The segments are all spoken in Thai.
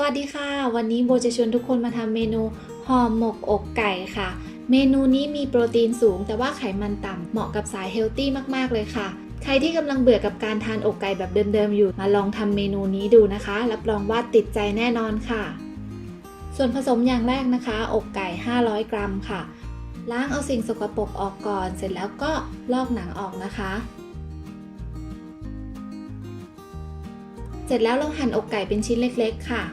สวัสดีค่ะ วันนี้โบจะชวนทุกคนมาทำเมนูห่อหมกอกไก่ค่ะ เมนูนี้มีโปรตีนสูง แต่ว่าไขมันต่ำเหมาะกับสายเฮลตี้มากๆเลยค่ะ ใครที่กำลังเบื่อกับการทานอกไก่แบบเดิมๆอยู่ มาลองทำเมนูนี้ดูนะคะ รับรองว่าติดใจแน่นอนค่ะ ส่วนผสมอย่างแรกนะคะ อกไก่ 500 กรัมค่ะ ล้างเอาสิ่งสกปรกออกก่อน เสร็จแล้วก็ลอกหนังออกนะคะเสร็จแล้วเราหั่นอกไก่เป็นชิ้นเล็ก ๆ ค่ะ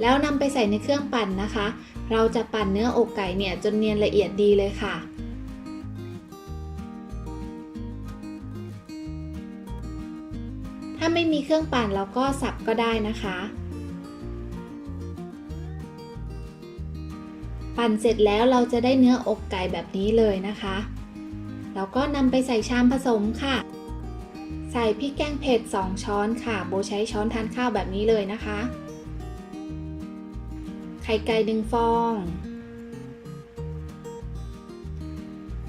แล้วนำไปใส่ในเครื่องปั่นนะคะ เราจะปั่นเนื้ออกไก่เนี่ยจนเนียนละเอียดดีเลยค่ะ ถ้าไม่มีเครื่องปั่นเราก็สับก็ได้นะคะ ปั่นเสร็จแล้วเราจะได้เนื้ออกไก่แบบนี้เลยนะคะเราก็นำไปใส่ชามผสมค่ะ ใส่พริกแกงเผ็ด 2 ช้อนค่ะ โบใช้ช้อนทานข้าวแบบนี้เลยนะคะ ไข่ไก่หนึ่งฟอง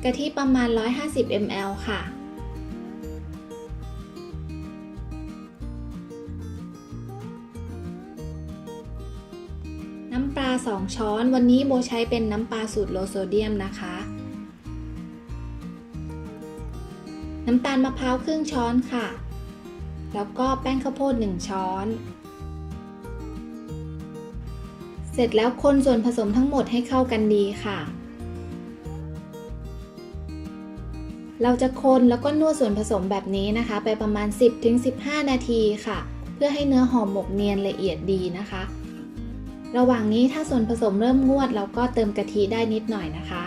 กะทิประมาณ 150 ml ค่ะ น้ำปลา 2 ช้อน วันนี้โบใช้เป็นน้ำปลาสูตรโลโซเดียมนะคะ น้ำตาลมะพร้าวครึ่งช้อนค่ะ แล้วก็แป้งข้าวโพด 1 ช้อน เสร็จแล้วคนส่วนผสมทั้งหมดให้เข้ากันดีค่ะ เราจะคนแล้วก็นวดส่วนผสมแบบนี้นะคะ ไปประมาณ 10-15 นาทีค่ะ เพื่อให้เนื้อห่อหมกเนียนละเอียดดีนะคะ ระหว่างนี้ถ้าส่วนผสมเริ่มงวด เราก็เติมกะทิได้นิดหน่อยนะคะ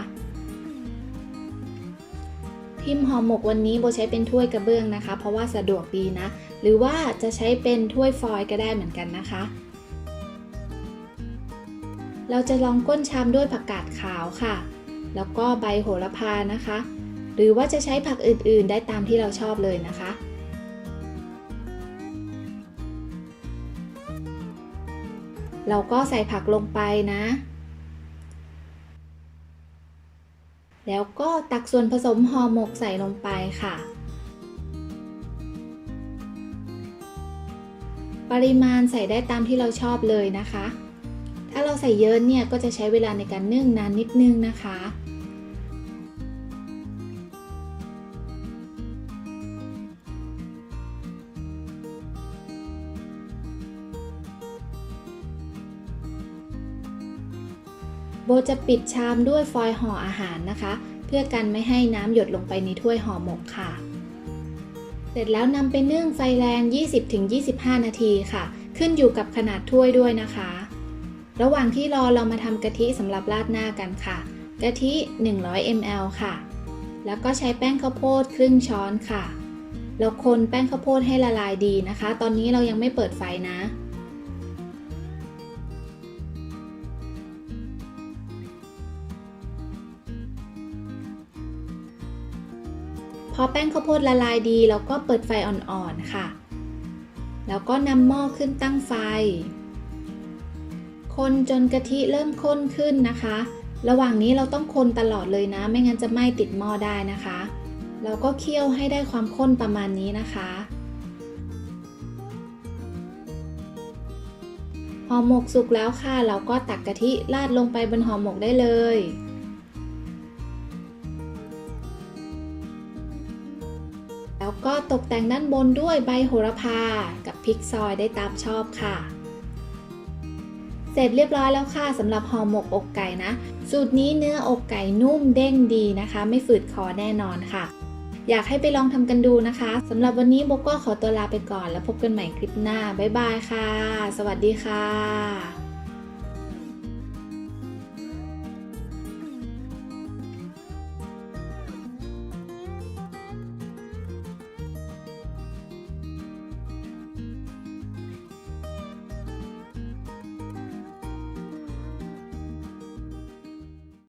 พิมพ์ห่อหมกวันนี้โบใช้เป็นถ้วยกระเบื้องนะคะ เพราะว่าสะดวกดีนะ หรือว่าจะใช้เป็นถ้วยฟอยล์ก็ได้เหมือนกันนะคะ เราจะลองก้นชามด้วยผักกาดขาวค่ะ แล้วก็ใบโหระพานะคะ หรือว่าจะใช้ผักอื่นๆ ได้ตามที่เราชอบเลยนะคะ เราก็ใส่ผักลงไปนะ แล้วก็ตักส่วนผสมห่อหมกใส่ลงไปค่ะปริมาณใส่ได้ตามที่เราชอบเลยนะคะ ถ้าเราใส่เยอะเนี่ยก็จะใช้เวลาในการนึ่งนานนิดนึงนะคะ โบจะปิดชามด้วยฟอยล์ห่ออาหารนะคะ เพื่อกันไม่ให้น้ำหยดลงไปในถ้วยห่อหมกค่ะ เสร็จแล้วนำไปนึ่งไฟแรง 20-25 นาทีค่ะ ขึ้นอยู่กับขนาดถ้วยด้วยนะคะ ระหว่างที่รอเรามาทำกะทิสำหรับราดหน้ากันค่ะ กะทิ 100 ml ค่ะ แล้วก็ใช้แป้งข้าวโพดครึ่งช้อนค่ะ เราคนแป้งข้าวโพดให้ละลายดีนะคะ ตอนนี้เรายังไม่เปิดไฟนะ พอแป้งข้าวโพดละลายดีเราก็เปิดไฟอ่อนๆค่ะ แล้วก็นำหม้อขึ้นตั้งไฟ คนจนกะทิเริ่มข้นขึ้นนะคะ ระหว่างนี้เราต้องคนตลอดเลยนะ ไม่งั้นจะไหม้ติดหม้อได้นะคะ เราก็เคี่ยวให้ได้ความข้นประมาณนี้นะคะ ห่อหมกสุกแล้วค่ะ เราก็ตักกะทิราดลงไปบนห่อหมกได้เลยแล้วก็ตกแต่งด้านบนด้วยใบโหระพา กับพริกซอยได้ตามชอบค่ะ เสร็จเรียบร้อยแล้วค่ะสำหรับห่อหมกอกไก่นะ สูตรนี้เนื้ออกไก่นุ่มเด้งดีนะคะ ไม่ฝืดคอแน่นอนค่ะ อยากให้ไปลองทำกันดูนะคะสำหรับวันนี้โบก็ขอตัวลาไปก่อน แล้วพบกันใหม่คลิปหน้าบ๊ายบายค่ะ สวัสดีค่ะ